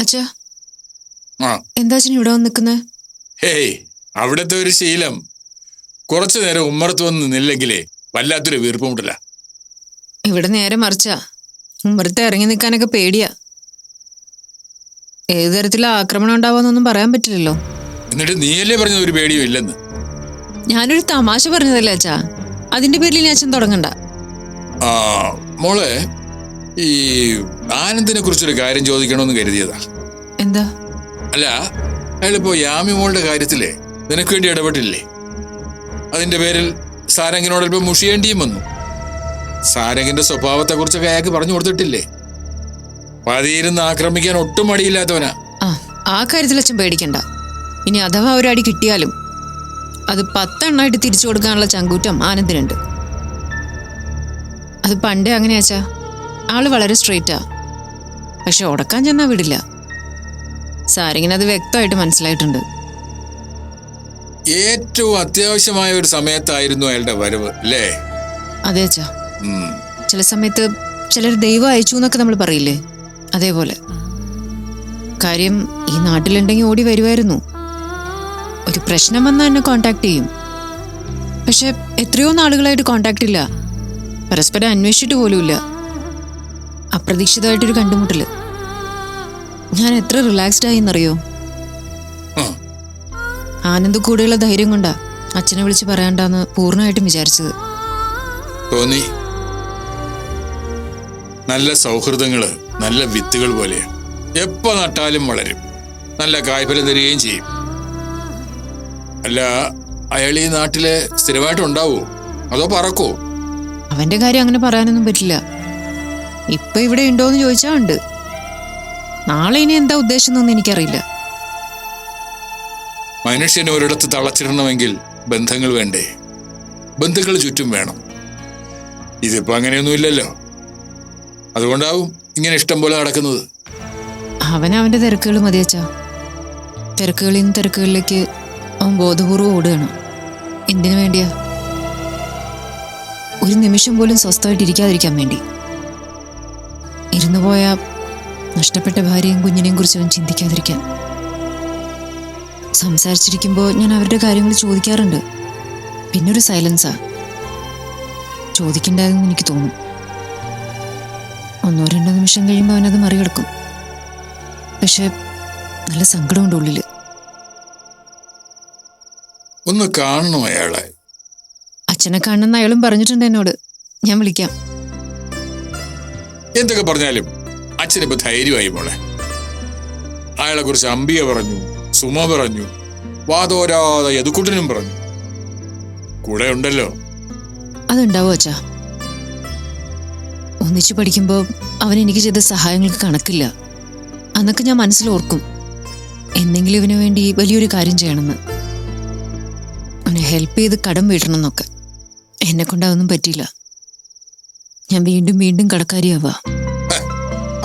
അച്ഛാ. ആ. എന്താ അച്ഛൻ ഇവിടെ വന്ന് നിൽക്കുന്നത് ഹേയ് അവിടുത്തെ ഒരു ശീലം. കുറച്ചു നേരം ഉമ്മറത്ത് വന്ന് നിന്നില്ലെങ്കിലേ വല്ലാത്തൊരു വീർപ്പുമുട്ടില്ല ഇവിടെ നേരെ മറിച്ചാ. ഉമ്മറത്ത് ഇറങ്ങി നിൽക്കാനൊക്കെ പേടിയാ. ഏത് തരത്തിലുള്ള ആക്രമണം ഉണ്ടാവാന്നൊന്നും പറയാൻ പറ്റില്ലല്ലോ. എന്നിട്ട് നീയല്ലേ പറഞ്ഞത് ഒരു പേടിയും ഇല്ലെന്ന്? ഞാനൊരു തമാശ പറഞ്ഞതല്ലേ അച്ഛാ. അതിന്റെ പേരിൽ ഇനി അച്ഛൻ തുടങ്ങണ്ട. ആ മോളെ ഈ ആനന്ദിനെ കുറിച്ചൊരു കാര്യം ചോദിക്കണമെന്ന് കരുതിയതാ. എന്താ? അല്ല അയാളിപ്പോ യാമി മോളുടെ കാര്യത്തിലേ നിനക്ക് വേണ്ടി ഇടപെട്ടില്ലേ? അതിന്റെ പേരിൽ സാരംഗിനോട് അല്പം മുഷിയേണ്ടിയും വന്നു. സാരംഗിന്റെ സ്വഭാവത്തെ കുറിച്ചൊക്കെ അയാൾക്ക് പറഞ്ഞു കൊടുത്തിട്ടില്ലേ? പതിയിരുന്ന് ആക്രമിക്കാൻ ഒട്ടും മടിയില്ലാത്തവനാ. ആ ആ കാര്യത്തിൽ അച്ഛൻ പേടിക്കണ്ട. ഇനി അഥവാ ഒരടി കിട്ടിയാലും അത് പത്തെണ്ണമായിട്ട് തിരിച്ചു കൊടുക്കാനുള്ള ചങ്കൂറ്റം ആനന്ദിനുണ്ട്. അത് പണ്ടേ അങ്ങനെയാച്ചാ. ആൾ വളരെ സ്ട്രെയിറ്റാ. പക്ഷെ ഉടക്കാൻ ചെന്നാ വിടില്ല. സാരിങ്ങനെ അത് വ്യക്തമായിട്ട് മനസ്സിലായിട്ടുണ്ട്. ഏറ്റവും അത്യാവശ്യമായ ഒരു സമയത്തായിരുന്നു അയാളുടെ വരവ് അല്ലേ? അതെ അച്ഛാ. ചില സമയത്ത് ചിലർ ദൈവം അയച്ചു എന്നൊക്കെ നമ്മൾ പറയില്ലേ? അതേപോലെ. കാര്യം ഈ നാട്ടിലുണ്ടെങ്കിൽ ഓടി വരുമായിരുന്നു ഒരു പ്രശ്നം വന്നാൽ എന്നെ കോണ്ടാക്ട് ചെയ്യും. പക്ഷെ എത്രയോ നാളുകളായിട്ട് കോണ്ടാക്ട് ഇല്ല. പരസ്പരം അന്വേഷിച്ചിട്ട് പോലുമില്ല. അപ്രതീക്ഷിതമായിട്ടൊരു കണ്ടുമുട്ടൽ. ഞാൻ എത്ര റിലാക്സ്ഡ് ആയി എന്നറിയോ ആനന്ദ് കൂടെയുള്ള ധൈര്യം കൊണ്ടാ അച്ഛനെ വിളിച്ച് പറയാണ്ടാന്ന് പൂർണമായിട്ടും വിചാരിച്ചത്. തോന്നി. നല്ല സൗഹൃദങ്ങൾ നല്ല വിത്തുകൾ പോലെയാണ് എപ്പോ നട്ടാലും വളരും. നല്ല കായ്ഫലം തരികയും ചെയ്യും. അല്ല അയാൾ ഈ നാട്ടിൽ സ്ഥിരമായിട്ടുണ്ടാവോ? അതോ പറക്കോ? അവന്റെ കാര്യം അങ്ങനെ പറയാനൊന്നും പറ്റില്ല. ഇപ്പൊ ഇവിടെ ഉണ്ടോന്ന് ചോദിച്ചാ ഉണ്ട്. നാളെ ഇനി എന്താ ഉദ്ദേശം എന്നൊന്നും എനിക്കറിയില്ല. മനുഷ്യനെ ഒരിടത്ത് തളച്ചിടണമെങ്കിൽ ബന്ധങ്ങൾ വേണ്ടേ? ബന്ധുക്കൾ ചുറ്റും വേണം. ഇതിപ്പോ അങ്ങനെയൊന്നും ഇല്ലല്ലോ. അതുകൊണ്ടാവും ഇങ്ങനെ ഇഷ്ടം പോലെ നടക്കുന്നത്. അവൻ അവന്റെ തിരക്കുകൾ മതിയച്ചാ തിരക്കുകളിൽ നിന്ന് തിരക്കുകളിലേക്ക് അവൻ ബോധപൂർവം ഓടുകയാണ്. എന്തിനു വേണ്ടിയാ? ഒരു നിമിഷം പോലും സ്വസ്ഥമായിട്ടിരിക്കാതിരിക്കാൻ വേണ്ടി. ഇരുന്നു പോയ നഷ്ടപ്പെട്ട ഭാര്യയും കുഞ്ഞിനെയും കുറിച്ച് അവൻ ചിന്തിക്കാതിരിക്കാൻ. സംസാരിച്ചിരിക്കുമ്പോൾ ഞാൻ അവരുടെ കാര്യങ്ങൾ ചോദിക്കാറുണ്ട്. പിന്നൊരു സൈലൻസാ. ചോദിക്കണ്ടായെന്ന് എനിക്ക് തോന്നും. ഒന്നോ രണ്ടോ നിമിഷം കഴിയുമ്പോൾ അവനത് മറികടക്കും. പക്ഷെ നല്ല സങ്കടമുണ്ട് ഉള്ളിൽ. ഒന്ന് കാണണം അയാളെ. അച്ഛനെ കാണണമെന്ന് അയാളും പറഞ്ഞിട്ടുണ്ട് എന്നോട്. ഞാൻ വിളിക്കാം. എന്തൊക്കെ പറഞ്ഞാലും അച്ഛനിപ്പോ ധൈര്യമായി മോളെ. അയാളെ കുറിച്ച് അമ്പിയ പറഞ്ഞു സുമ പറഞ്ഞു വാതോരാതെ യദുക്കുട്ടനും പറഞ്ഞു. കൂടെ ഉണ്ടല്ലോ. അതുണ്ടാവോ അച്ഛാ? ഒന്നിച്ചു പഠിക്കുമ്പോൾ അവൻ എനിക്ക് ചെയ്ത സഹായങ്ങൾക്ക് കണക്കില്ല. അന്നൊക്കെ ഞാൻ മനസ്സിൽ ഓർക്കും എന്നെങ്കിലും ഇവന് വേണ്ടി വലിയൊരു കാര്യം ചെയ്യണമെന്ന്. അവനെ ഹെൽപ്പ് ചെയ്ത് കടം വീട്ടണം എന്നൊക്കെ എന്നെ കൊണ്ട് അതൊന്നും പറ്റിയില്ല. ഞാൻ വീണ്ടും വീണ്ടും കടക്കാരിയാവാ.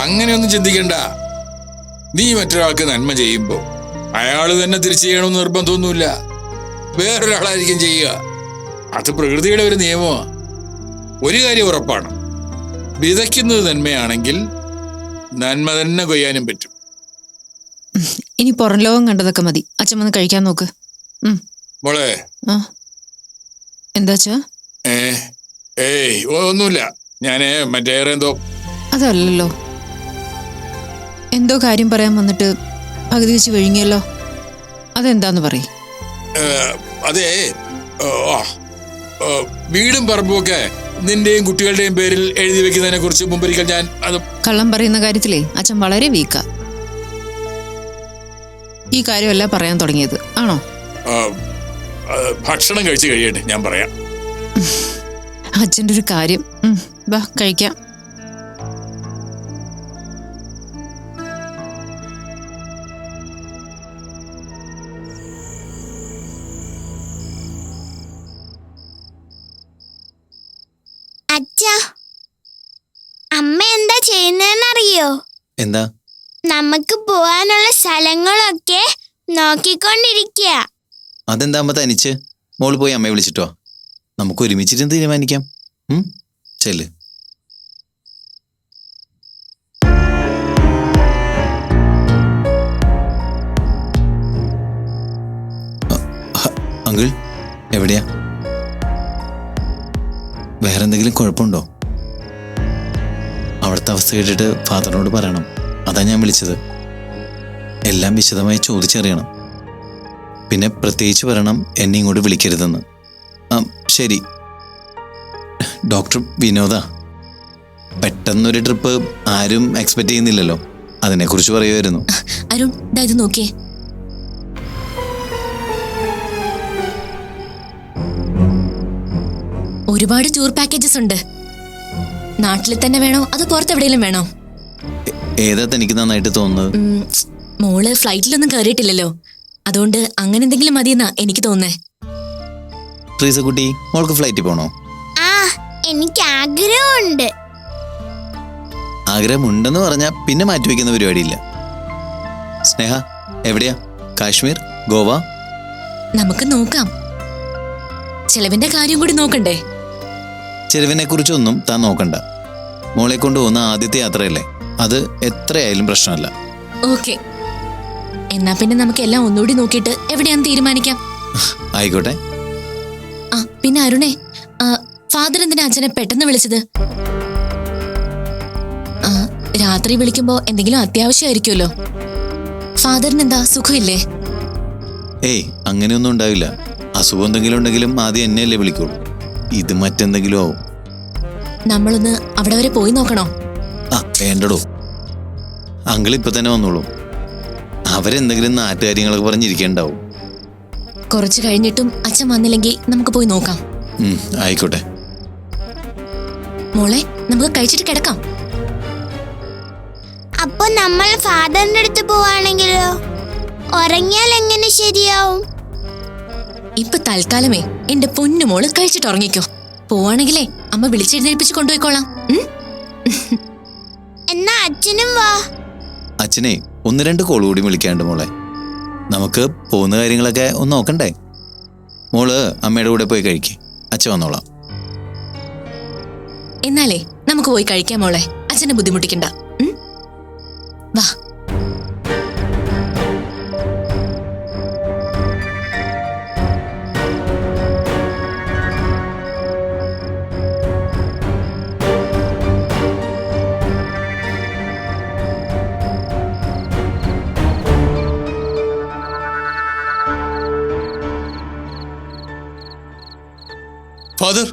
അങ്ങനെയൊന്നും ചിന്തിക്കണ്ട. നീ മറ്റൊരാൾക്ക് നന്മ ചെയ്യുമ്പോ അയാൾ തന്നെ തിരിച്ചു ചെയ്യണമെന്ന് നിർബന്ധമൊന്നുമില്ല. വേറൊരാളായിരിക്കും ചെയ്യുക. അത് പ്രകൃതിയുടെ ഒരു നിയമമാണ് ഒരു കാര്യം ഉറപ്പാണ്. വിതയ്ക്കുന്നത് നന്മയാണെങ്കിൽ നന്മ തന്നെ കൊയ്യാനും പറ്റും. ഇനി പുറം ലോകം കണ്ടതൊക്കെ മതി. അച്ഛൻ വന്ന് കഴിക്കാൻ നോക്ക്. മോളെ. എന്താച്ചാ ഏ ഏയ് ഒന്നുമില്ല. ഞാൻ മറ്റേറെ എന്തോ അതല്ലല്ലോ. എന്തോ കാര്യം പറയാൻ വന്നിട്ട് പകുതി വെച്ച് വിഴുങ്ങിയല്ലോ. അതെന്താന്ന് പറയും. അതേ വീടും പറമ്പും ഒക്കെ നിന്റെയും കുട്ടികളുടെയും പേരിൽ എഴുതി വെക്കുന്നതിനെ കുറിച്ച് മുമ്പൊരിക്കൽ ഞാൻ അത് കള്ളം പറയുന്ന കാര്യത്തിലേ അച്ഛൻ വളരെ വീക്കാ ഈ കാര്യമല്ല പറയാൻ തുടങ്ങിയത്. ആണോ? ഭക്ഷണം കഴിച്ചു കഴിയട്ടെ ഞാൻ പറയാം. അച്ഛന്റെ ഒരു കാര്യം. ഉം, വാ കഴിക്കാം. അമ്മ എന്താ ചെയ്യുന്നറിയോ എന്താ? നമുക്ക് പോവാനുള്ള സ്ഥലങ്ങളൊക്കെ നോക്കിക്കൊണ്ടിരിക്കുക അതെന്താ അമ്മ തനിച്ച്? മോൾ പോയി അമ്മയെ വിളിച്ചിട്ടോ? നമുക്ക് ഒരുമിച്ചിരുന്ന് തീരുമാനിക്കാം? ചെല്ല്. അങ്കിൾ എവിടെയാ? വേറെന്തെങ്കിലും കുഴപ്പമുണ്ടോ? അവിടുത്തെ അവസ്ഥ കേട്ടിട്ട് ഫാദറിനോട് പറയണം. അതാ ഞാൻ വിളിച്ചത്. എല്ലാം വിശദമായി ചോദിച്ചറിയണം. പിന്നെ പ്രത്യേകിച്ച് പറയണം എന്നെ ഇങ്ങോട്ട് വിളിക്കരുതെന്ന്. ശരി. ഡോക്ടർ വിനോദ പെട്ടെന്നൊരു ട്രിപ്പ് ആരും എക്സ്പെക്ട് ചെയ്യുന്നില്ലല്ലോ. അതിനെക്കുറിച്ച് പറയുമായിരുന്നു. അരുൺ ഇത് നോക്കിയേ. ഒരുപാട് ടൂർ പാക്കേജസ് ഉണ്ട്. നാട്ടിൽ തന്നെ വേണോ? അതോ പുറത്തെവിടെയെങ്കിലും വേണോ? ഏതാ തനിക്ക് നന്നായിട്ട് തോന്നുന്നത്? മോൾ ഫ്ലൈറ്റിലൊന്നും കയറിയിട്ടില്ലല്ലോ. അതുകൊണ്ട് അങ്ങനെ എന്തെങ്കിലും മതിയെന്നാ എനിക്ക് തോന്നേ ട്രീസക്കുട്ടി മോൾക്ക് ഫ്ലൈറ്റിൽ പോണോ? ആ എനിക്ക് ആഗ്രഹമുണ്ട്. ആഗ്രഹമുണ്ടെന്ന് പറഞ്ഞാൽ പിന്നെ മാറ്റി മാറ്റിവെക്കുന്ന പരിപാടിയില്ല. സ്നേഹ എവിടെയാ? കാശ്മീർ? ഗോവ? നമുക്ക് നോക്കാം. ചെലവിന്റെ കാര്യം കൂടി നോക്കണ്ടേ? ചെലവിനെ കുറിച്ചൊന്നും താൻ നോക്കണ്ട. മോളെ കൊണ്ട് കൊണ്ടുപോകുന്ന ആദ്യത്തെ യാത്രയല്ലേ? അത് എത്രയായാലും പ്രശ്നമല്ല. ഓക്കെ. എന്നാ പിന്നെ നമുക്ക് എല്ലാം ഒന്നുകൂടി നോക്കിയിട്ട് എവിടെയാന്ന് തീരുമാനിക്കാം. ആയിക്കോട്ടെ. ആ പിന്നെ അരുണേ ഫാദർ എന്തിനാ അച്ഛനെ പെട്ടെന്ന് വിളിച്ചത്? ആ, രാത്രി വിളിക്കുമ്പോ എന്തെങ്കിലും അത്യാവശ്യമായിരിക്കുമല്ലോ. ഫാദറിന് എന്താ സുഖമില്ലേ? ഏയ് അങ്ങനെയൊന്നും ഉണ്ടാവില്ല. അസുഖം എന്തെങ്കിലും ഉണ്ടെങ്കിലും ആദ്യം എന്നെയല്ലേ വിളിക്കുള്ളൂ. ഇത് മറ്റെന്തെങ്കിലും? ആവും നമ്മളൊന്ന് അവിടെ വരെ പോയി നോക്കണോ? ആ വേണ്ടടോ. അങ്കിൾ ഇപ്പൊ തന്നെ വന്നോളൂ. അവരെന്തെങ്കിലും നാട്ടുകാര്യങ്ങളൊക്കെ പറഞ്ഞിരിക്കേണ്ടാവും. കുറച്ച് കഴിഞ്ഞിട്ടും അച്ഛൻ വന്നില്ലെങ്കിൽ നമുക്ക് പോയി നോക്കാം. ആയിക്കോട്ടെ. മോളെ നമുക്ക് കഴിച്ചിട്ട് കിടക്കാം. അപ്പൊ നമ്മൾ ഫാദറിന്റെ അടുത്ത് പോവാണെങ്കിലോ? ഉറങ്ങിയാൽ എങ്ങനെ ശരിയാവും? ഇപ്പൊ തൽക്കാലമേ എന്റെ പൊന്നു മോൾ കഴിച്ചിട്ട് ഉറങ്ങിക്കോ. പോവാണെങ്കിലേ അമ്മ വിളിച്ചെഴുന്നേൽപ്പിച്ച് കൊണ്ടുപോയിക്കോളാം? എന്നാ അച്ഛനും വാ. അച്ഛനെ ഒന്ന് രണ്ട് കോൾ കൂടി വിളിക്കാണ്ട് മോളെ. നമുക്ക് പോകുന്ന കാര്യങ്ങളൊക്കെ ഒന്ന് നോക്കണ്ടേ? മോൾ അമ്മയുടെ കൂടെ പോയി കഴിക്ക്. അച്ഛൻ വന്നോളാം. എന്നാലേ നമുക്ക് പോയി കഴിക്കാം മോളെ. അച്ഛനെ ബുദ്ധിമുട്ടിക്കണ്ട. ഫാദർ.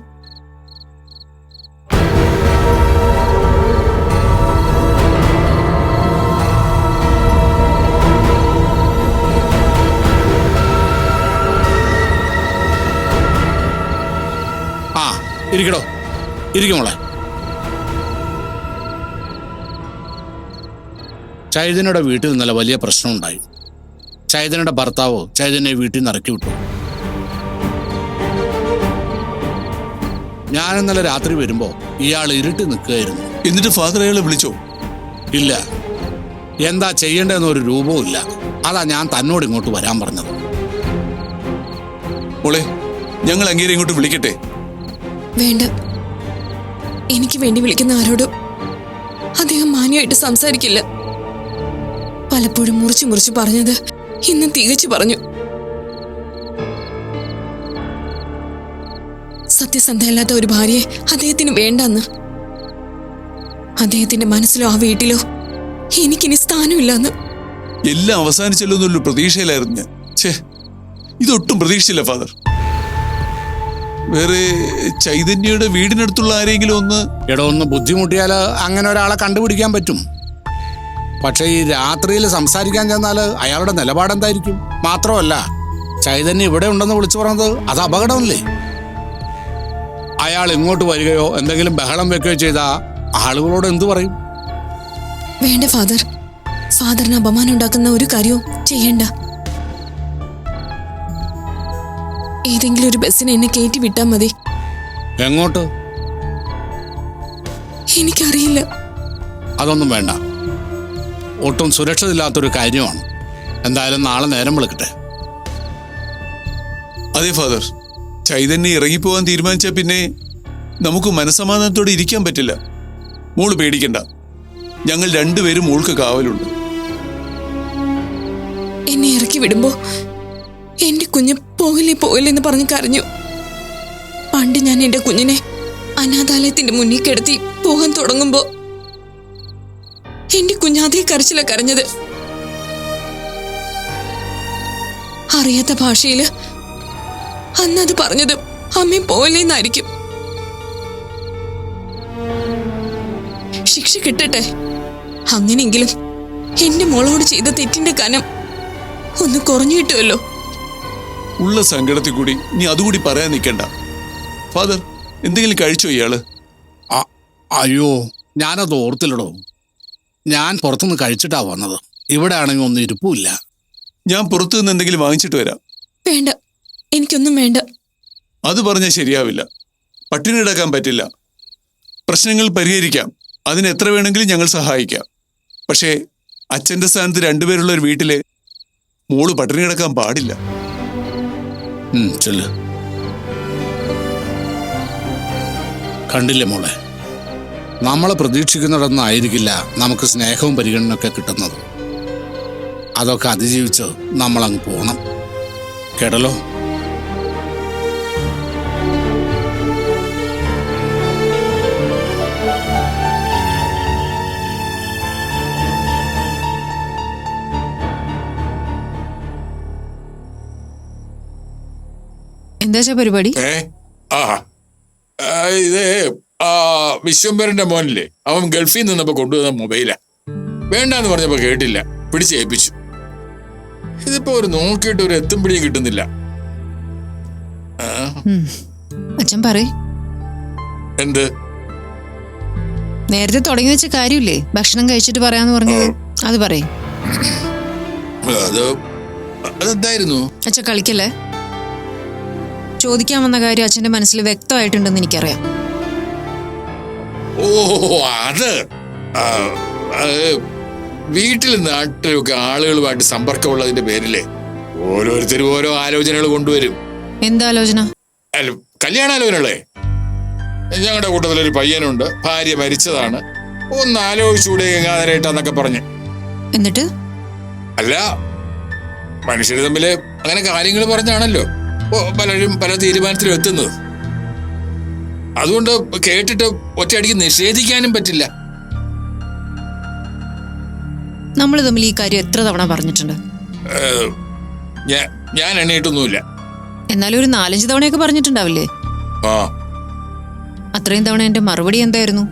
ആ ഇരിക്കടോ. ഇരിക്കും മോളെ. ചൈതന്യയുടെ വീട്ടിൽ നല്ല വലിയ പ്രശ്നമുണ്ടായി. ചൈതന്യയുടെ ഭർത്താവ് ചൈതന്യെ വീട്ടിൽ നിന്ന് ഇറക്കി വിട്ടു. ഞാൻ ഇന്നലെ രാത്രി വരുമ്പോ ഇയാൾ ഇരുട്ട് നിൽക്കുകയായിരുന്നു. എന്നിട്ട് ഫാദർ അയാളെ വിളിച്ചോ? ഇല്ല. എന്താ ചെയ്യേണ്ടതെന്ന് ഒരു രൂപവും ഇല്ല. അതാ ഞാൻ തന്നോട് ഇങ്ങോട്ട് വരാൻ പറഞ്ഞത്. മോളെ ഞങ്ങൾ അങ്ങേരെ ഇങ്ങോട്ട് വിളിക്കട്ടെ? വേണ്ട. എനിക്ക് വേണ്ടി വിളിക്കുന്ന ആരോടും അദ്ദേഹം മാന്യമായിട്ട് സംസാരിക്കില്ല. പലപ്പോഴും മുറിച്ചു മുറിച്ചു പറഞ്ഞത് ഇന്ന് തികച്ചു പറഞ്ഞു. സത്യസന്ധയല്ലാത്ത ഒരു ഭാര്യയെ അദ്ദേഹത്തിന് വേണ്ടെന്ന്? അദ്ദേഹത്തിന്റെ മനസ്സിലോ ആ വീട്ടിലോ എനിക്കിനി സ്ഥാനമില്ലെന്ന്? എല്ലാം അവസാനിച്ചല്ലോ എന്നൊരു പ്രതീക്ഷയിലായിരുന്നു ഞാൻ. ഛേ ഇതൊട്ടും പ്രതീക്ഷയില്ല ഫാദർ. വേറെ ചൈതന്യയുടെ വീടിനടുത്തുള്ള ആരെങ്കിലും ഒന്ന് എടോ ഒന്ന് ബുദ്ധിമുട്ടിയാൽ അങ്ങനെ ഒരാളെ കണ്ടുപിടിക്കാൻ പറ്റും. പക്ഷേ ഈ രാത്രിയിൽ സംസാരിക്കാൻ ചെന്നാൽ അയാളുടെ നിലപാടെന്തായിരിക്കും? മാത്രമല്ല ചൈതന്യ ഇവിടെ ഉണ്ടെന്ന് വിളിച്ചു പറഞ്ഞത് അത് അപകടമല്ലേ? അയാൾ ഇങ്ങോട്ട് വരികയോ എന്തെങ്കിലും ബഹളം വെക്കുകയോ ചെയ്ത ആളുകളോട് എന്തു പറയും? വേണ്ട ഫാദർ. ഫാദറിന് അപമാനം ഉണ്ടാക്കുന്ന ഒരു കാര്യവും ചെയ്യണ്ട. ഏതെങ്കിലും ഒരു ബസ്സിന് എന്നെ കയറ്റി വിട്ടാ മതി. എങ്ങോട്ട്? എനിക്കറിയില്ല. അതൊന്നും വേണ്ട. ഒട്ടും സുരക്ഷിതമില്ലാത്തൊരു കാര്യമാണ്. എന്തായാലും നാളെ നേരം വിളിക്കട്ടെ. അതെ ഫാദർ. ചൈതന്യ ഇറങ്ങിപ്പോവാൻ തീരുമാനിച്ചാൽ പിന്നെ നമുക്ക് മനസമാധാനത്തോടെ ഇരിക്കാൻ പറ്റില്ല. മോൾ പേടിക്കണ്ട. ഞങ്ങൾ രണ്ടുപേരും മോൾക്ക് കാവലുണ്ട്. എന്നെ ഇറക്കി വിടുമ്പോ എന്റെ കുഞ്ഞ് പോകില്ലേ പോകില്ലെന്ന് പറഞ്ഞ് കരഞ്ഞു. പണ്ട് ഞാൻ എന്റെ കുഞ്ഞിനെ അനാഥാലയത്തിന്റെ മുന്നിൽ കിടത്തി പോകാൻ തുടങ്ങുമ്പോ എന്റെ കുഞ്ഞാതേ കരച്ചില കരഞ്ഞത്. അറിയാത്ത ഭാഷയിൽ അന്നത് പറഞ്ഞത് അമ്മ പോലെന്നായിരിക്കും ശിക്ഷ കിട്ടട്ടെ. അങ്ങനെയെങ്കിലും എന്റെ മോളോട് ചെയ്ത തെറ്റിന്റെ കനം ഒന്ന് കുറഞ്ഞു കിട്ടുമല്ലോ. ഉള്ള സങ്കടത്തിൽ കൂടി നീ അതുകൂടി പറയാൻ നിൽക്കണ്ട. ഫാദർ എന്തെങ്കിലും കഴിച്ചോ ഇയാൾ? അയ്യോ ഞാനത് ഓർത്തില്ലടോ. ഞാൻ പുറത്തുനിന്ന് കഴിച്ചിട്ടാ വന്നത്. ഇവിടെ ആണെങ്കിൽ ഒന്നും ഇരുപ്പില്ല ഞാൻ പുറത്തുനിന്ന് എന്തെങ്കിലും വാങ്ങിച്ചിട്ട് വരാം. വേണ്ട. എനിക്കൊന്നും വേണ്ട. അത് പറഞ്ഞാൽ ശരിയാവില്ല. പട്ടിണി കിടക്കാൻ പറ്റില്ല. പ്രശ്നങ്ങൾ പരിഹരിക്കാം. അതിന് എത്ര വേണമെങ്കിലും ഞങ്ങൾ സഹായിക്കാം. പക്ഷേ അച്ഛന്റെ സ്ഥാനത്ത് രണ്ടുപേരുള്ള ഒരു വീട്ടിലെ മോൾ പട്ടിണി കിടക്കാൻ പാടില്ല ചെല്ല്. കണ്ടില്ലേ മോളെ? നമ്മളെ പ്രതീക്ഷിക്കുന്നതൊന്നും ആയിരിക്കില്ല നമുക്ക് സ്നേഹവും പരിഗണനയൊക്കെ കിട്ടുന്നത്. അതൊക്കെ അതിജീവിച്ച് നമ്മളങ്ങ് പോകണം കേട്ടല്ലോ? എന്താ പരിപാടി ഇത് വിശ്വംബരന്റെ മോനില്ലേ? അവൻ ഗൾഫിൽ നിന്നപ്പോ കൊണ്ടുവന്ന മൊബൈലാ. വേണ്ടാന്ന് പറഞ്ഞപ്പോ കേട്ടില്ല. പിടിച്ച് ഏൽപ്പിച്ചു. ഇതിപ്പോ ഒരു നോക്കിയിട്ട് ഒരു എത്തും പിടിയും കിട്ടുന്നില്ല. അച്ഛൻ പറയ്. എന്ത്? നേരത്തെ തുടങ്ങി വെച്ച കാര്യമില്ലേ? ഭക്ഷണം കഴിച്ചിട്ട് പറയാന്ന് പറഞ്ഞത്. അത് പറയും. അത് അതെന്തായിരുന്നു? അച്ഛ കളിക്കല്ലേ? ചോദിക്കാൻ വന്ന കാര്യം അച്ഛന്റെ മനസ്സിൽ വ്യക്തമായിട്ടുണ്ടെന്ന് എനിക്കറിയാം. ഓ അത് വീട്ടിൽ നാട്ടിലൊക്കെ ആളുകളുമായിട്ട് സമ്പർക്കമുള്ളതിന്റെ പേരിൽ ഓരോരുത്തരും ഓരോ ആലോചനകൾ കൊണ്ടുവരും. എന്താലോചന അല്ല കല്യാണാലോചനകളെ? ഞങ്ങളുടെ കൂട്ടത്തിലൊരു പയ്യനുണ്ട് ഭാര്യ മരിച്ചതാണ്. ഒന്ന് ആലോചിച്ചുകൂടെ ഗംഗാധരേട്ടാന്നൊക്കെ പറഞ്ഞു. എന്നിട്ട്? അല്ല മനുഷ്യർ തമ്മിൽ അങ്ങനെ കാര്യങ്ങൾ പറഞ്ഞാണല്ലോ. പലരും പല തീരുമാനത്തിലും എത്തുന്നത് അതുകൊണ്ട് കേട്ടിട്ട് ഒറ്റയടിക്ക് നിഷേധിക്കാനും പറ്റില്ല. നമ്മൾ തമ്മിൽ ഈ കാര്യം എത്ര തവണ പറഞ്ഞിട്ടുണ്ട്? ഞാൻ എണ്ണയിട്ടൊന്നുമില്ല. എന്നാലും ഒരു നാലഞ്ച് തവണയൊക്കെ പറഞ്ഞിട്ടുണ്ടാവില്ലേ? അത്രയും തവണ എന്റെ മറുപടി എന്തായിരുന്നു?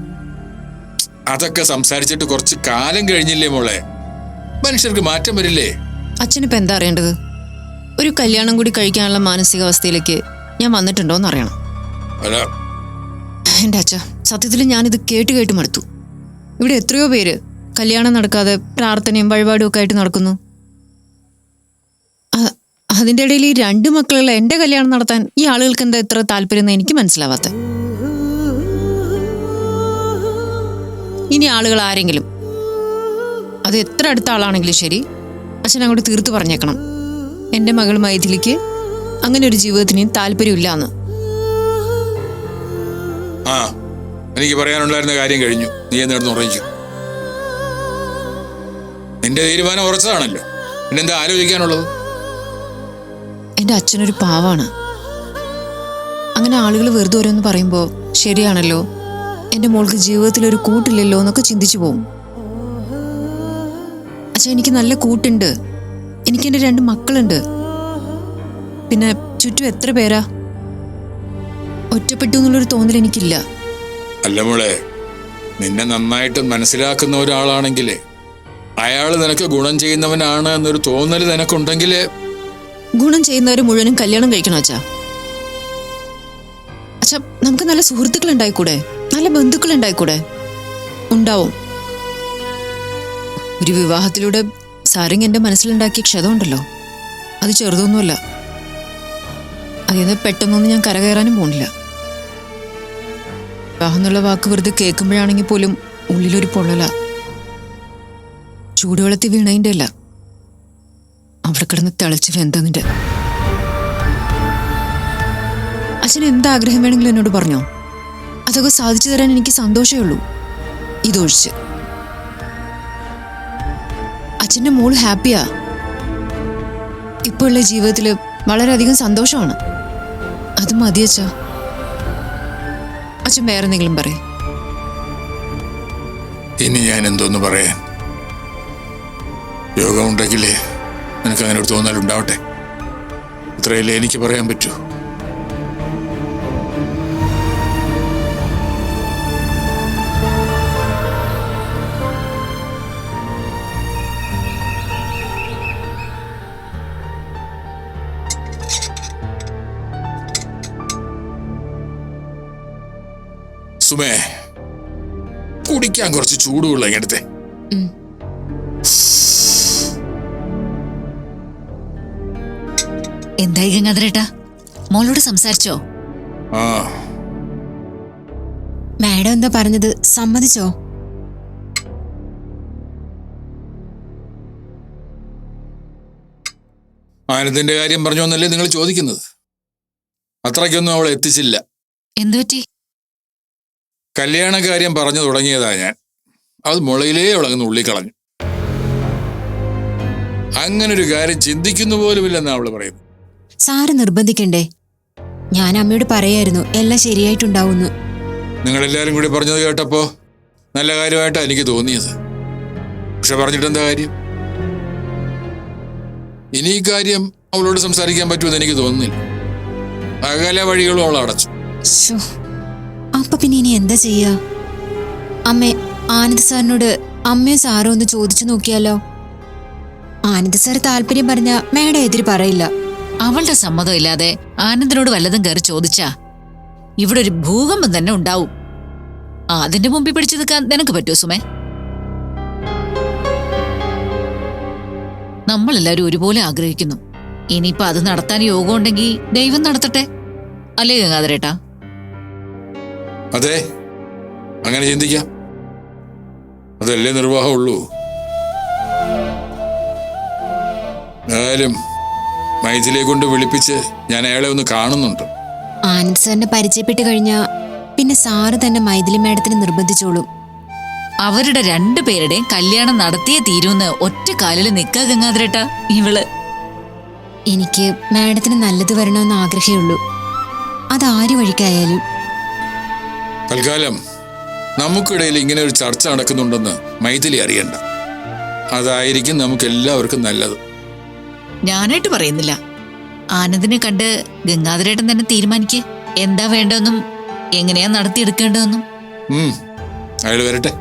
അതൊക്കെ സംസാരിച്ചിട്ട് കുറച്ച് കാലം കഴിഞ്ഞില്ലേ മോളെ? മനുഷ്യർക്ക് മാറ്റം വരില്ലേ? അച്ഛനിപ്പോ എന്താ അറിയേണ്ടത്? ഒരു കല്യാണം കൂടി കഴിക്കാനുള്ള മാനസികാവസ്ഥയിലേക്ക് ഞാൻ വന്നിട്ടുണ്ടോ എന്ന് അറിയണം എന്റെ അച്ഛ സത്യത്തിൽ ഞാനിത് കേട്ട് കേട്ട് മടുത്തു. ഇവിടെ എത്രയോ പേര് കല്യാണം നടക്കാതെ പ്രാർത്ഥനയും വഴിപാടും ഒക്കെ ആയിട്ട് നടക്കുന്നു. അതിന്റെ ഇടയിൽ ഈ രണ്ട് മക്കളുള്ള എന്റെ കല്യാണം നടത്താൻ ഈ ആളുകൾക്ക് എന്താ ഇത്ര താല്പര്യം എന്ന് എനിക്ക് മനസ്സിലാവാത്ത. ഇനി ആളുകൾ ആരെങ്കിലും അത് എത്ര അടുത്ത ആളാണെങ്കിലും ശരി അച്ഛൻ അങ്ങോട്ട് തീർത്തു പറഞ്ഞേക്കണം. എന്റെ മകൾ മൈഥിലിക്ക് അങ്ങനെ ഒരു ജീവിതത്തിന് താല്പര്യമില്ല എന്ന് ആ എനിക്ക് പറയാനുണ്ടായിരുന്ന കാര്യം കഴിഞ്ഞു. നീ എന്നിടന്ന് ഉറങ്ങിക്കോ. നിന്റെ തീരുമാനം ഉറച്ചതാണല്ലോ. പിന്നെന്താ ആലോചിക്കാനുള്ളത്? എന്റെ അച്ഛനൊരു പാവാണ്. അങ്ങനെ ആളുകൾ വെറുതെ ഓരോന്ന് പറയുമ്പോൾ ശരിയാണല്ലോ? എന്റെ മോൾക്ക് ജീവിതത്തിൽ ഒരു കൂട്ടില്ലല്ലോ എന്നൊക്കെ ചിന്തിച്ചു പോകും അച്ഛൻ എനിക്ക് നല്ല കൂട്ടുണ്ട്. എനിക്ക് എന്റെ രണ്ട് മക്കളുണ്ട്. പിന്നെ ചുറ്റും എത്ര പേരാ? ഒറ്റപ്പെട്ടു എന്നുള്ളൊരു തോന്നൽ എനിക്കില്ല. അല്ല മോളെ നിന്നെ നന്നായിട്ട് മനസ്സിലാക്കുന്ന ഒരാളാണെങ്കിലേ അയാൾ നിനക്ക് ഗുണം ചെയ്യുന്നവനാണ് എന്നൊരു തോന്നൽ നിനക്കുണ്ടെങ്കിൽ ഗുണം ചെയ്യുന്നവർ മുഴുവനും കല്യാണം കഴിക്കണം അച്ഛാ? അച്ഛാ നമുക്ക് നല്ല സുഹൃത്തുക്കൾ ഉണ്ടായിക്കൂടെ നല്ല ബന്ധുക്കൾ ഉണ്ടായിക്കൂടെ ഉണ്ടാവും. ഒരു വിവാഹത്തിലൂടെ സാരംഗ് എന്റെ മനസ്സിലുണ്ടാക്കിയ ക്ഷതമുണ്ടല്ലോ. അത് ചെറുതൊന്നുമല്ല. അതിൽ നിന്ന് പെട്ടെന്നൊന്നും ഞാൻ കരകയറാനും പോണില്ല വിവാഹമെന്നുള്ള വാക്ക് വെറുതെ കേൾക്കുമ്പോഴാണെങ്കിൽ പോലും ഉള്ളിലൊരു പൊള്ളല. ചൂടുവെള്ളത്തിൽ വീണതിന്റെ അല്ല. അവിടെ കിടന്ന് തിളച്ച് വെന്തതിന്റെ അച്ഛൻ എന്താഗ്രഹം വേണമെങ്കിലും എന്നോട് പറഞ്ഞോ? അതൊക്കെ സാധിച്ചു തരാൻ എനിക്ക് സന്തോഷമേ ഉള്ളൂ. ഇതൊഴിച്ച്. അച്ഛന്റെ മോൾ ഹാപ്പിയാ. ഇപ്പോഴുള്ള ജീവിതത്തിൽ വളരെയധികം സന്തോഷമാണ്. അത് മതി അച്ഛ. അച്ഛൻ വേറെ എന്തെങ്കിലും പറയും. ഇനി ഞാൻ എന്തോന്ന് പറയാൻ? യോഗമുണ്ടെങ്കിലേ നിനക്ക് അങ്ങനെ ഒരു തോന്നലുണ്ടാവട്ടെ. ഇത്രയല്ലേ എനിക്ക് പറയാൻ പറ്റൂ? സുമേ കുടിക്കാൻ കുറച്ച് ചൂടുവെള്ളം ഇങ്ങടുത്തെ എന്തായി ഗംഗാധരേട്ടാ? മോളോട് സംസാരിച്ചോ? ആ. മാഡം എന്താ പറഞ്ഞത്? സമ്മതിച്ചോ? ആനന്ദിന്റെ കാര്യം പറഞ്ഞോന്നല്ലേ നിങ്ങൾ ചോദിക്കുന്നത്? അത്രയ്ക്കൊന്നും അവൾ എത്തിച്ചില്ല. എന്തുപറ്റി? കല്യാണ കാര്യം പറഞ്ഞു തുടങ്ങിയതാ ഞാൻ. അത് മുളയിലേ ഉളകുന്ന ഉള്ളിക്കളഞ്ഞു. അങ്ങനെ ഒരു കാര്യം ചിന്തിക്കുന്നു പോലുമില്ലെന്നാ അവൾ പറയുന്നു സാറ് നിർബന്ധിക്കണ്ടേ? ഞാൻ അമ്മയോട് പറയായിരുന്നു എല്ലാം ശരിയായിട്ടുണ്ടാവുന്നു. നിങ്ങളെല്ലാരും കൂടി പറഞ്ഞത് കേട്ടപ്പോ നല്ല കാര്യമായിട്ടാ എനിക്ക് തോന്നിയത്. പക്ഷെ പറഞ്ഞിട്ട് എന്താ കാര്യം? ഇനി ഈ കാര്യം അവളോട് സംസാരിക്കാൻ പറ്റുമെന്ന് എനിക്ക് തോന്നുന്നില്ല. അകല വഴികളും അവൾ അടച്ചു. അപ്പൊ പിന്നെ ഇനി എന്താ ചെയ്യാ? അമ്മേ ആനന്ദ് സാറിനോട് അമ്മയും സാറും ഒന്ന് ചോദിച്ചു നോക്കിയാലോ? ആനന്ദ് സാർ താല്പര്യം പറഞ്ഞ മേഡം എതിര് പറയില്ല. അവളുടെ സമ്മതം ഇല്ലാതെ ആനന്ദിനോട് വല്ലതും കയറി ചോദിച്ചാ ഇവിടെ ഒരു ഭൂകമ്പം തന്നെ ഉണ്ടാവും. അതിന്റെ മുമ്പിൽ പിടിച്ചു നിൽക്കാൻ നിനക്ക് പറ്റുമോ സുമേ? നമ്മളെല്ലാവരും ഒരുപോലെ ആഗ്രഹിക്കുന്നു. ഇനിയിപ്പൊ അത് നടത്താൻ യോഗം ഉണ്ടെങ്കിൽ ദൈവം നടത്തട്ടെ? അല്ലേ ഗംഗാധരേട്ടാ? അതെ അങ്ങനെ ചിന്തിക്കാം. അതല്ലേ നിർവാഹമുള്ളൂ? ഏതായാലും മൈഥിലിയെ കൊണ്ട് വിളിപ്പിച്ച് ഞാൻ അയാളെ ഒന്ന് കാണുന്നുണ്ട്. ആനന്ദ് സാറിനെ പരിചയപ്പെട്ട് കഴിഞ്ഞാ പിന്നെ സാറ് തന്നെ മൈഥിലി മാഡത്തിന് നിർബന്ധിച്ചോളും. അവരുടെ രണ്ടുപേരുടെയും കല്യാണം നടത്തിയേ തീരുമെന്ന് ഒറ്റ കാലിൽ നിൽക്കുക ഗംഗാധരട്ട ഇവൾ. എനിക്ക് മാഡത്തിന് നല്ലത് വരണമെന്ന് ആഗ്രഹമുള്ളൂ ആര് വഴിക്കായാലും. തൽക്കാലം നമുക്കിടയിൽ ഇങ്ങനെ ഒരു ചർച്ച നടക്കുന്നുണ്ടെന്ന് മൈഥിലി അറിയണ്ട. അതായിരിക്കും നമുക്ക് എല്ലാവർക്കും നല്ലത്. ഞാനായിട്ട് പറയുന്നില്ല. ആനന്ദിനെ കണ്ട് ഗംഗാധരേട്ടൻ തന്നെ തീരുമാനിക്ക്. എന്താ വേണ്ടതെന്നും എങ്ങനെയാ നടത്തിയെടുക്കേണ്ടതെന്നും. അയാൾ വരട്ടെ.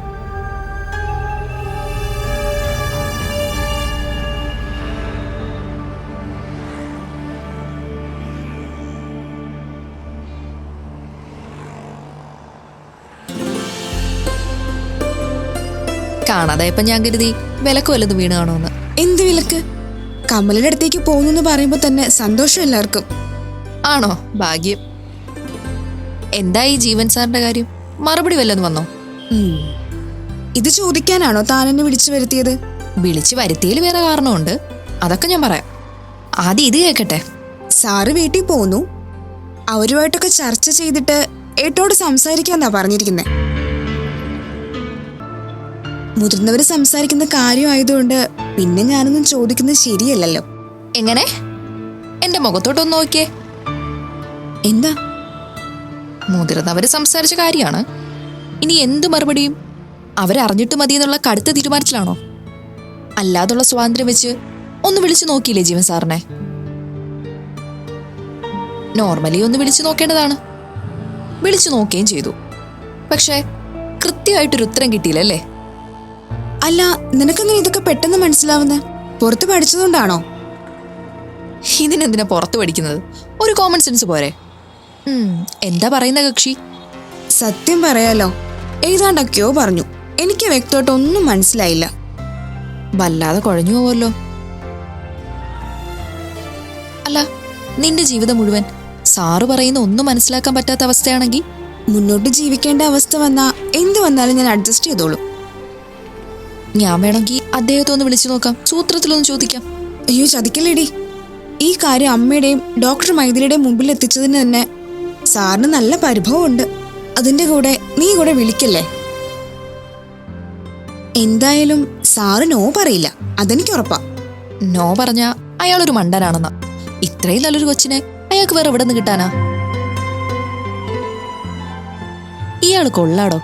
കാണാതായപ്പോ ഞാൻ കരുതി വിലക്ക് വല്ലതും വീണ് കാണുമെന്ന് എന്ത് വിലക്ക്? കമലിന്റെ അടുത്തേക്ക് പോകുന്നു പറയുമ്പോ തന്നെ സന്തോഷം എല്ലാവർക്കും. ആണോ? ഭാഗ്യം. എന്തായി ജീവൻ സാറിന്റെ കാര്യം? മറുപടി വല്ലതും വന്നോ? ഇത് ചോദിക്കാനാണോ താൻ എന്നെ വിളിച്ചു വരുത്തിയത്? വിളിച്ചു വരുത്തിയതിൽ വേറെ കാരണമുണ്ട്. അതൊക്കെ ഞാൻ പറയാം. ആദ്യം ഇത് കേൾക്കട്ടെ സാറ് വീട്ടിൽ പോന്നു. അവരുമായിട്ടൊക്കെ ചർച്ച ചെയ്തിട്ട് ഏട്ടോട് സംസാരിക്കാന്നാ പറഞ്ഞിരിക്കുന്നത് മുതിർന്നവര് സംസാരിക്കുന്ന കാര്യമായതുകൊണ്ട് പിന്നെ ഞാനൊന്നും ചോദിക്കുന്നത് ശരിയല്ലല്ലോ. എങ്ങനെ? എന്റെ മുഖത്തോട്ടൊന്ന് നോക്കിയേ. എന്താ? മുതിർന്നവര് സംസാരിച്ച കാര്യമാണ്. ഇനി എന്ത് മറുപടിയും? അവരറിഞ്ഞിട്ട് മതി എന്നുള്ള കടുത്ത തീരുമാനത്തിലാണോ? അല്ലാതുള്ള സ്വാതന്ത്ര്യം വെച്ച് ഒന്ന് വിളിച്ചു നോക്കിയില്ലേ ജീവൻ സാറിനെ? നോർമലി ഒന്ന് വിളിച്ചു നോക്കേണ്ടതാണ്. വിളിച്ചു നോക്കുകയും ചെയ്തു. പക്ഷേ കൃത്യമായിട്ടൊരു ഉത്തരം കിട്ടിയില്ലല്ലേ? അല്ല നിനക്കെങ്ങനെ ഇതൊക്കെ പെട്ടെന്ന് മനസ്സിലാവുന്നത് പുറത്ത് പഠിച്ചതുകൊണ്ടാണോ? ഇതിനെന്തിനാ പുറത്ത് പഠിക്കുന്നത്? ഒരു കോമൺ സെൻസ് പോരെ. എന്താ പറയുന്ന കക്ഷി? സത്യം പറയാലോ ഏതാണ്ടൊക്കെയോ പറഞ്ഞു. എനിക്ക് വ്യക്തമായിട്ട് ഒന്നും മനസ്സിലായില്ല. വല്ലാതെ കുഴഞ്ഞു പോവല്ലോ. അല്ല നിന്റെ ജീവിതം മുഴുവൻ സാറ് പറയുന്ന ഒന്നും മനസ്സിലാക്കാൻ പറ്റാത്ത അവസ്ഥയാണെങ്കിൽ മുന്നോട്ട് ജീവിക്കേണ്ട അവസ്ഥ വന്നാൽ എന്ത് വന്നാലും ഞാൻ അഡ്ജസ്റ്റ് ചെയ്തോളൂ. ഞാൻ വേണമെങ്കിൽ അദ്ദേഹത്തെ ഒന്ന് വിളിച്ചു നോക്കാം. സൂത്രത്തിലൊന്ന് ചോദിക്കാം. അയ്യോ ചതിക്കല്ലേടി? ഈ കാര്യം അമ്മയുടെയും ഡോക്ടർ മൈഥിലിയുടെയും മുമ്പിൽ എത്തിച്ചതിന് തന്നെ സാറിന് നല്ല പരിഭവമുണ്ട്. അതിന്റെ കൂടെ നീ കൂടെ വിളിക്കല്ലേ? എന്തായാലും സാറ് നോ പറയില്ല. അതെനിക്ക് ഉറപ്പാ. നോ പറഞ്ഞ അയാളൊരു മണ്ടനാണെന്ന. ഇത്രയും നല്ലൊരു കൊച്ചിനെ അയാൾക്ക് വേറെ എവിടെ നിന്ന് കിട്ടാനാ? ഇയാൾ കൊള്ളാടോ?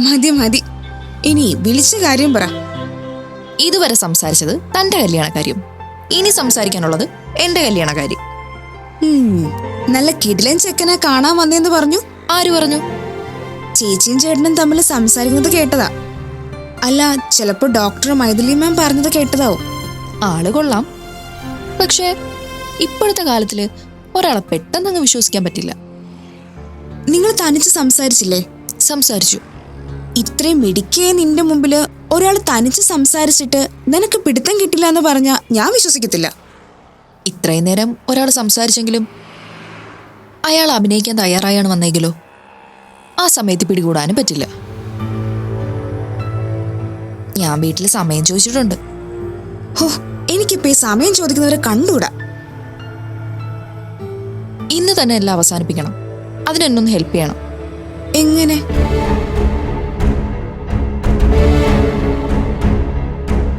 മതി മതി. ഇനി വിളിച്ച കാര്യം പറ. ഇതുവരെ സംസാരിച്ചത് തന്റെ കല്യാണ കാര്യം ഇനി സംസാരിക്കാനുള്ളത് എന്റെ കല്യാണ കാര്യം നല്ല കിടിലൻ ചെക്കനെ കാണാൻ വന്നേന്ന് പറഞ്ഞു. ആര് പറഞ്ഞു? ചേച്ചിയും ചേട്ടനും തമ്മിൽ സംസാരിക്കുന്നത് കേട്ടതാ. അല്ല ചിലപ്പോ ഡോക്ടർ മൈഥിലി മാം പറഞ്ഞത് കേട്ടതാവും. ആൾ കൊള്ളാം. പക്ഷേ ഇപ്പോഴത്തെ കാലത്തിൽ ഒരാളെ പെട്ടെന്നങ്ങ് വിശ്വസിക്കാൻ പറ്റില്ല. നിങ്ങൾ തനിച്ച് സംസാരിച്ചില്ലേ? സംസാരിച്ചു. ഇത്രയും മിടിക്കേ നിന്റെ മുമ്പിൽ ഒരാൾ തനിച്ച് സംസാരിച്ചിട്ട് നിനക്ക് പിടുത്തം കിട്ടില്ല എന്ന് പറഞ്ഞ ഞാൻ വിശ്വസിക്കത്തില്ല. ഇത്രയും നേരം ഒരാൾ സംസാരിച്ചെങ്കിലും അയാൾ അഭിനയിക്കാൻ തയ്യാറായാണ് വന്നെങ്കിലോ? ആ സമയത്ത് പിടികൂടാനും പറ്റില്ല. ഞാൻ വീട്ടിൽ സമയം ചോദിച്ചിട്ടുണ്ട്. ഹോ എനിക്കിപ്പോ ഈ സമയം ചോദിക്കുന്നവരെ കണ്ടുകൂടാ? ഇന്ന് തന്നെ എല്ലാം അവസാനിപ്പിക്കണം. അതിനെന്നൊന്ന് ഹെൽപ്പ് ചെയ്യണം. എങ്ങനെ?